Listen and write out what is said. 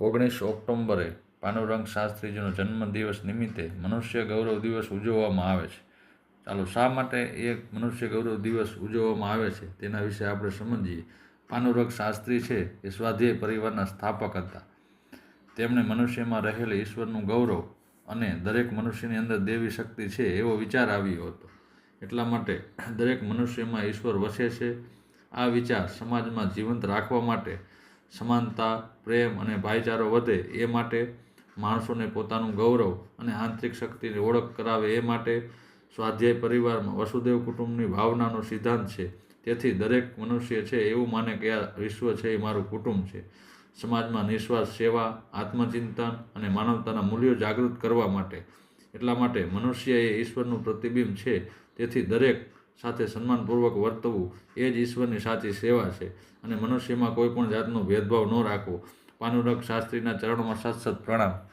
ઓગણીસ ઓક્ટોબરે પાંડુરંગ શાસ્ત્રીજીનો જન્મદિવસ નિમિત્તે મનુષ્ય ગૌરવ દિવસ ઉજવવામાં આવે છે. ચાલો, શા માટે એ મનુષ્ય ગૌરવ દિવસ ઉજવવામાં આવે છે તેના વિશે આપણે સમજીએ. પાંડુરંગ શાસ્ત્રી છે એ સ્વાધ્યાય પરિવારના સ્થાપક હતા. તેમણે મનુષ્યમાં રહેલી ઈશ્વરનું ગૌરવ અને દરેક મનુષ્યની અંદર દેવી શક્તિ છે એવો વિચાર આવ્યો હતો. એટલા માટે દરેક મનુષ્યમાં ઈશ્વર વસે છે. આ વિચાર સમાજમાં જીવંત રાખવા માટે સમાનતા, પ્રેમ અને ભાઈચારો વધે એ માટે માણસોને પોતાનું ગૌરવ અને આંતરિક શક્તિની ઓળખ કરાવે એ માટે સ્વાધ્યાય પરિવારમાં વસુદેવ કુટુંબની ભાવનાનો સિદ્ધાંત છે. તેથી દરેક મનુષ્ય છે એવું માને કે આ વિશ્વ છે એ મારું કુટુંબ છે. સમાજમાં નિસ્વાર્થ સેવા, આત્મચિંતન અને માનવતાના મૂલ્યો જાગૃત કરવા માટે. એટલા માટે મનુષ્ય એ ઈશ્વરનું પ્રતિબિંબ છે. તેથી દરેક સાથે સન્માનપૂર્વક વર્તવું એ જ ઈશ્વરની સાચી સેવા છે. અને મનુષ્યમાં કોઈ પણ જાતનો ભેદભાવ ન રાખવો. પાનુરંગ શાસ્ત્રીના ચરણોમાં સતસત પ્રણામ.